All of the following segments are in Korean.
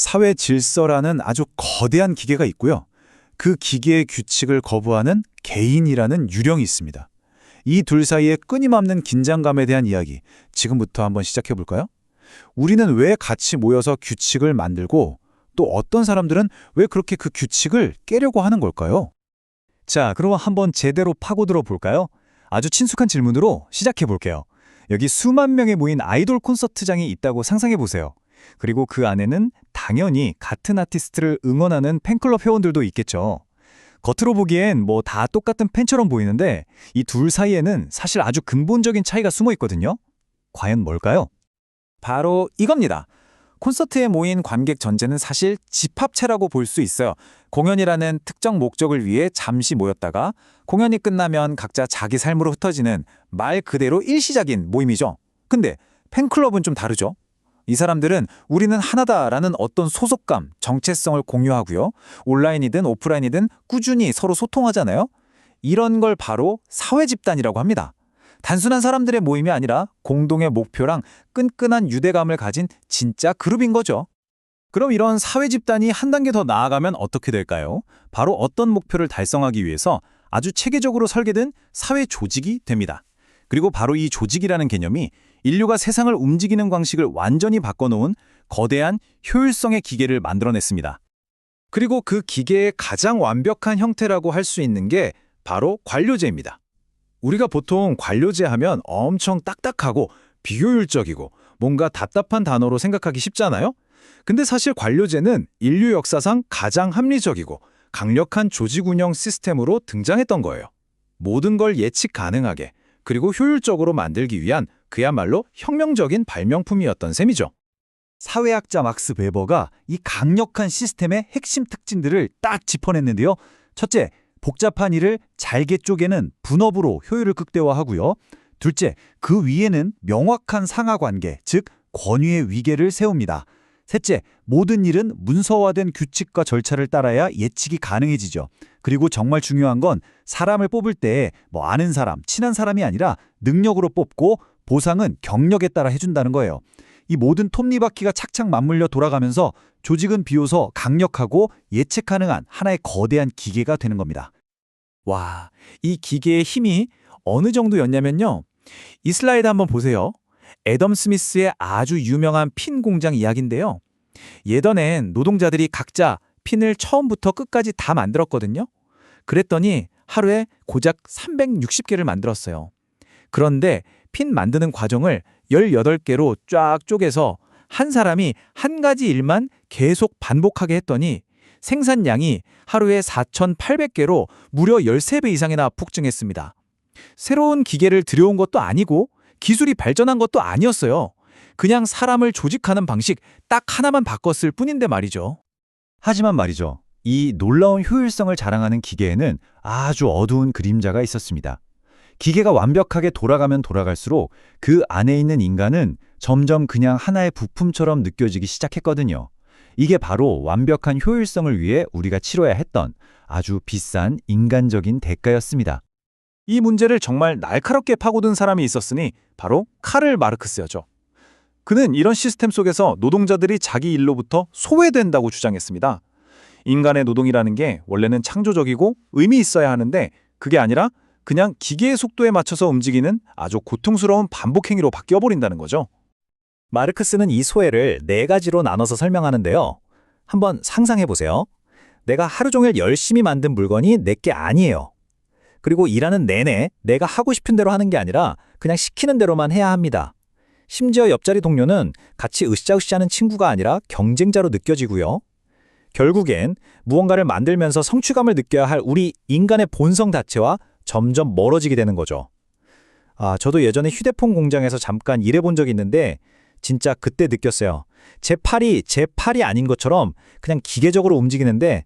사회 질서라는 아주 거대한 기계가 있고요. 그 기계의 규칙을 거부하는 개인이라는 유령이 있습니다. 이 둘 사이의 끊임없는 긴장감에 대한 이야기, 지금부터 한번 시작해 볼까요? 우리는 왜 같이 모여서 규칙을 만들고 또 어떤 사람들은 왜 그렇게 그 규칙을 깨려고 하는 걸까요? 자, 그럼 한번 제대로 파고들어 볼까요? 아주 친숙한 질문으로 시작해 볼게요. 여기 수만 명이 모인 아이돌 콘서트장이 있다고 상상해 보세요. 그리고 그 안에는 당연히 같은 아티스트를 응원하는 팬클럽 회원들도 있겠죠. 겉으로 보기엔 뭐 다 똑같은 팬처럼 보이는데 이 둘 사이에는 사실 아주 근본적인 차이가 숨어 있거든요. 과연 뭘까요? 바로 이겁니다. 콘서트에 모인 관객 전체는 사실 집합체라고 볼 수 있어요. 공연이라는 특정 목적을 위해 잠시 모였다가 공연이 끝나면 각자 자기 삶으로 흩어지는 말 그대로 일시적인 모임이죠. 근데 팬클럽은 좀 다르죠. 이 사람들은 우리는 하나다라는 어떤 소속감, 정체성을 공유하고요. 온라인이든 오프라인이든 꾸준히 서로 소통하잖아요. 이런 걸 바로 사회 집단이라고 합니다. 단순한 사람들의 모임이 아니라 공동의 목표랑 끈끈한 유대감을 가진 진짜 그룹인 거죠. 그럼 이런 사회 집단이 한 단계 더 나아가면 어떻게 될까요? 바로 어떤 목표를 달성하기 위해서 아주 체계적으로 설계된 사회 조직이 됩니다. 그리고 바로 이 조직이라는 개념이 인류가 세상을 움직이는 방식을 완전히 바꿔놓은 거대한 효율성의 기계를 만들어냈습니다. 그리고 그 기계의 가장 완벽한 형태라고 할 수 있는 게 바로 관료제입니다. 우리가 보통 관료제 하면 엄청 딱딱하고 비효율적이고 뭔가 답답한 단어로 생각하기 쉽잖아요? 근데 사실 관료제는 인류 역사상 가장 합리적이고 강력한 조직 운영 시스템으로 등장했던 거예요. 모든 걸 예측 가능하게 그리고 효율적으로 만들기 위한 그야말로 혁명적인 발명품이었던 셈이죠. 사회학자 막스 베버가 이 강력한 시스템의 핵심 특징들을 딱 짚어냈는데요. 첫째, 복잡한 일을 잘게 쪼개는 분업으로 효율을 극대화하고요. 둘째, 그 위에는 명확한 상하관계, 즉 권위의 위계를 세웁니다. 셋째, 모든 일은 문서화된 규칙과 절차를 따라야 예측이 가능해지죠. 그리고 정말 중요한 건 사람을 뽑을 때 뭐 아는 사람, 친한 사람이 아니라 능력으로 뽑고 보상은 경력에 따라 해준다는 거예요. 이 모든 톱니바퀴가 착착 맞물려 돌아가면서 조직은 비로소 강력하고 예측 가능한 하나의 거대한 기계가 되는 겁니다. 와, 이 기계의 힘이 어느 정도였냐면요. 이 슬라이드 한번 보세요. 애덤 스미스의 아주 유명한 핀 공장 이야기인데요. 예전엔 노동자들이 각자 핀을 처음부터 끝까지 다 만들었거든요. 그랬더니 하루에 고작 360개를 만들었어요. 그런데 핀 만드는 과정을 18개로 쫙 쪼개서 한 사람이 한 가지 일만 계속 반복하게 했더니 생산량이 하루에 4,800개로 무려 13배 이상이나 폭증했습니다. 새로운 기계를 들여온 것도 아니고 기술이 발전한 것도 아니었어요. 그냥 사람을 조직하는 방식 딱 하나만 바꿨을 뿐인데 말이죠. 하지만 말이죠. 이 놀라운 효율성을 자랑하는 기계에는 아주 어두운 그림자가 있었습니다. 기계가 완벽하게 돌아가면 돌아갈수록 그 안에 있는 인간은 점점 그냥 하나의 부품처럼 느껴지기 시작했거든요. 이게 바로 완벽한 효율성을 위해 우리가 치러야 했던 아주 비싼 인간적인 대가였습니다. 이 문제를 정말 날카롭게 파고든 사람이 있었으니 바로 카를 마르크스였죠. 그는 이런 시스템 속에서 노동자들이 자기 일로부터 소외된다고 주장했습니다. 인간의 노동이라는 게 원래는 창조적이고 의미 있어야 하는데 그게 아니라 그냥 기계의 속도에 맞춰서 움직이는 아주 고통스러운 반복 행위로 바뀌어 버린다는 거죠. 마르크스는 이 소외를 네 가지로 나눠서 설명하는데요. 한번 상상해 보세요. 내가 하루 종일 열심히 만든 물건이 내게 아니에요. 그리고 일하는 내내 내가 하고 싶은 대로 하는 게 아니라 그냥 시키는 대로만 해야 합니다. 심지어 옆자리 동료는 같이 으쌰으쌰하는 친구가 아니라 경쟁자로 느껴지고요. 결국엔 무언가를 만들면서 성취감을 느껴야 할 우리 인간의 본성 자체와 점점 멀어지게 되는 거죠. 아, 저도 예전에 휴대폰 공장에서 잠깐 일해본 적이 있는데 진짜 그때 느꼈어요. 제 팔이 제 팔이 아닌 것처럼 그냥 기계적으로 움직이는데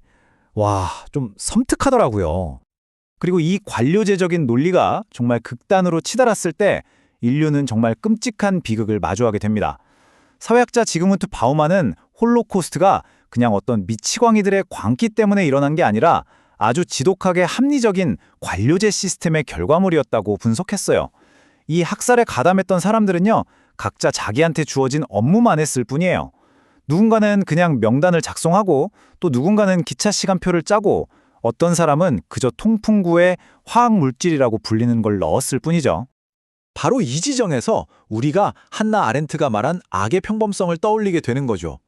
와, 좀 섬뜩하더라고요. 그리고 이 관료제적인 논리가 정말 극단으로 치달았을 때 인류는 정말 끔찍한 비극을 마주하게 됩니다. 사회학자 지그문트 바우만은 홀로코스트가 그냥 어떤 미치광이들의 광기 때문에 일어난 게 아니라 아주 지독하게 합리적인 관료제 시스템의 결과물이었다고 분석했어요. 이 학살에 가담했던 사람들은요, 각자 자기한테 주어진 업무만 했을 뿐이에요. 누군가는 그냥 명단을 작성하고 또 누군가는 기차 시간표를 짜고 어떤 사람은 그저 통풍구에 화학 물질이라고 불리는 걸 넣었을 뿐이죠. 바로 이 지정에서 우리가 한나 아렌트가 말한 악의 평범성을 떠올리게 되는 거죠.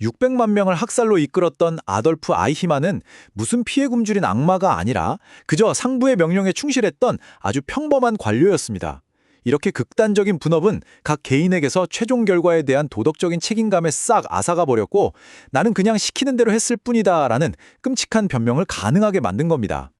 600만 명을 학살로 이끌었던 아돌프 아이히만은 무슨 피해 굶주린 악마가 아니라 그저 상부의 명령에 충실했던 아주 평범한 관료였습니다. 이렇게 극단적인 분업은 각 개인에게서 최종 결과에 대한 도덕적인 책임감에 싹 앗아가 버렸고 나는 그냥 시키는 대로 했을 뿐이다 라는 끔찍한 변명을 가능하게 만든 겁니다.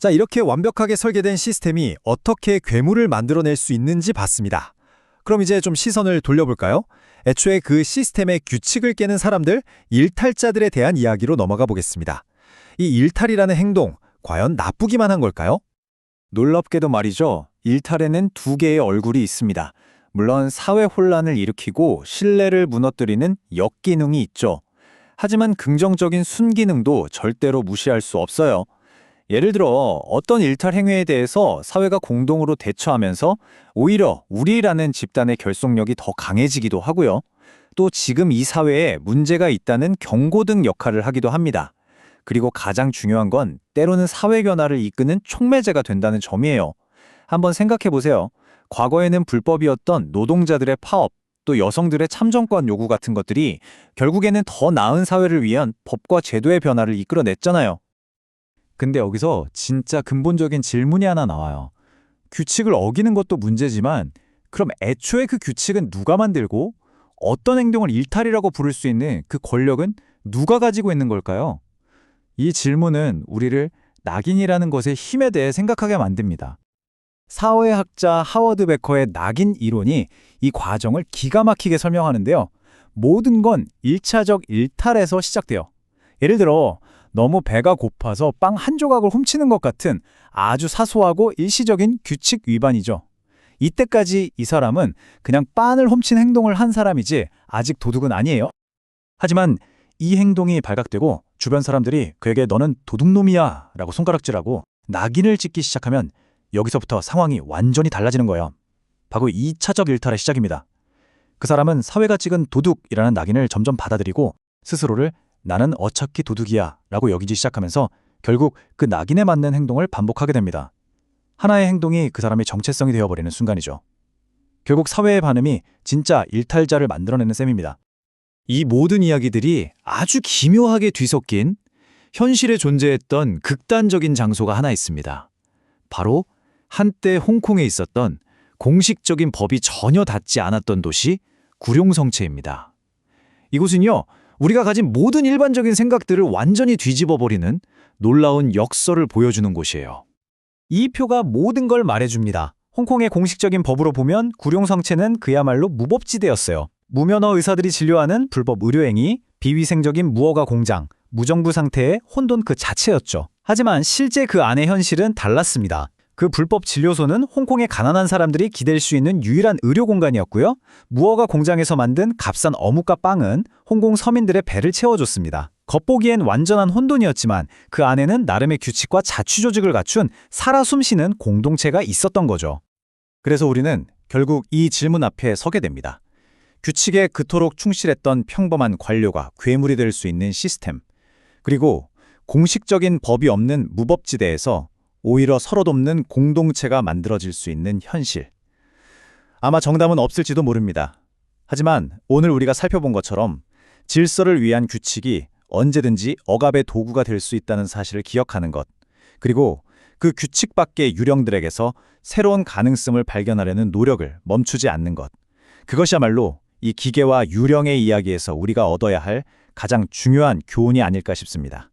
자, 이렇게 완벽하게 설계된 시스템이 어떻게 괴물을 만들어낼 수 있는지 봤습니다. 그럼 이제 좀 시선을 돌려볼까요? 애초에 그 시스템의 규칙을 깨는 사람들, 일탈자들에 대한 이야기로 넘어가 보겠습니다. 이 일탈이라는 행동, 과연 나쁘기만 한 걸까요? 놀랍게도 말이죠. 일탈에는 두 개의 얼굴이 있습니다. 물론 사회 혼란을 일으키고 신뢰를 무너뜨리는 역기능이 있죠. 하지만 긍정적인 순기능도 절대로 무시할 수 없어요. 예를 들어 어떤 일탈 행위에 대해서 사회가 공동으로 대처하면서 오히려 우리라는 집단의 결속력이 더 강해지기도 하고요. 또 지금 이 사회에 문제가 있다는 경고등 역할을 하기도 합니다. 그리고 가장 중요한 건 때로는 사회 변화를 이끄는 촉매제가 된다는 점이에요. 한번 생각해 보세요. 과거에는 불법이었던 노동자들의 파업, 또 여성들의 참정권 요구 같은 것들이 결국에는 더 나은 사회를 위한 법과 제도의 변화를 이끌어냈잖아요. 근데 여기서 진짜 근본적인 질문이 하나 나와요. 규칙을 어기는 것도 문제지만 그럼 애초에 그 규칙은 누가 만들고 어떤 행동을 일탈이라고 부를 수 있는 그 권력은 누가 가지고 있는 걸까요? 이 질문은 우리를 낙인이라는 것의 힘에 대해 생각하게 만듭니다. 사회학자 하워드 베커의 낙인 이론이 이 과정을 기가 막히게 설명하는데요. 모든 건 1차적 일탈에서 시작돼요. 예를 들어 너무 배가 고파서 빵 한 조각을 훔치는 것 같은 아주 사소하고 일시적인 규칙 위반이죠. 이때까지 이 사람은 그냥 빵을 훔친 행동을 한 사람이지 아직 도둑은 아니에요. 하지만 이 행동이 발각되고 주변 사람들이 그에게 너는 도둑놈이야 라고 손가락질하고 낙인을 찍기 시작하면 여기서부터 상황이 완전히 달라지는 거예요. 바로 2차적 일탈의 시작입니다. 그 사람은 사회가 찍은 도둑이라는 낙인을 점점 받아들이고 스스로를 나는 어차피 도둑이야 라고 여기기 시작하면서 결국 그 낙인에 맞는 행동을 반복하게 됩니다. 하나의 행동이 그 사람의 정체성이 되어버리는 순간이죠. 결국 사회의 반음이 진짜 일탈자를 만들어내는 셈입니다. 이 모든 이야기들이 아주 기묘하게 뒤섞인 현실에 존재했던 극단적인 장소가 하나 있습니다. 바로 한때 홍콩에 있었던 공식적인 법이 전혀 닿지 않았던 도시 구룡성체입니다. 이곳은요, 우리가 가진 모든 일반적인 생각들을 완전히 뒤집어 버리는 놀라운 역설을 보여주는 곳이에요. 이 표가 모든 걸 말해줍니다. 홍콩의 공식적인 법으로 보면 구룡성체는 그야말로 무법지대였어요. 무면허 의사들이 진료하는 불법 의료행위, 비위생적인 무허가 공장, 무정부 상태의 혼돈 그 자체였죠. 하지만 실제 그 안의 현실은 달랐습니다. 그 불법 진료소는 홍콩의 가난한 사람들이 기댈 수 있는 유일한 의료 공간이었고요. 무허가 공장에서 만든 값싼 어묵과 빵은 홍콩 서민들의 배를 채워줬습니다. 겉보기엔 완전한 혼돈이었지만 그 안에는 나름의 규칙과 자취 조직을 갖춘 살아 숨쉬는 공동체가 있었던 거죠. 그래서 우리는 결국 이 질문 앞에 서게 됩니다. 규칙에 그토록 충실했던 평범한 관료가 괴물이 될 수 있는 시스템, 그리고 공식적인 법이 없는 무법지대에서 오히려 서로 돕는 공동체가 만들어질 수 있는 현실. 아마 정답은 없을지도 모릅니다. 하지만 오늘 우리가 살펴본 것처럼 질서를 위한 규칙이 언제든지 억압의 도구가 될 수 있다는 사실을 기억하는 것, 그리고 그 규칙 밖의 유령들에게서 새로운 가능성을 발견하려는 노력을 멈추지 않는 것. 그것이야말로 이 기계와 유령의 이야기에서 우리가 얻어야 할 가장 중요한 교훈이 아닐까 싶습니다.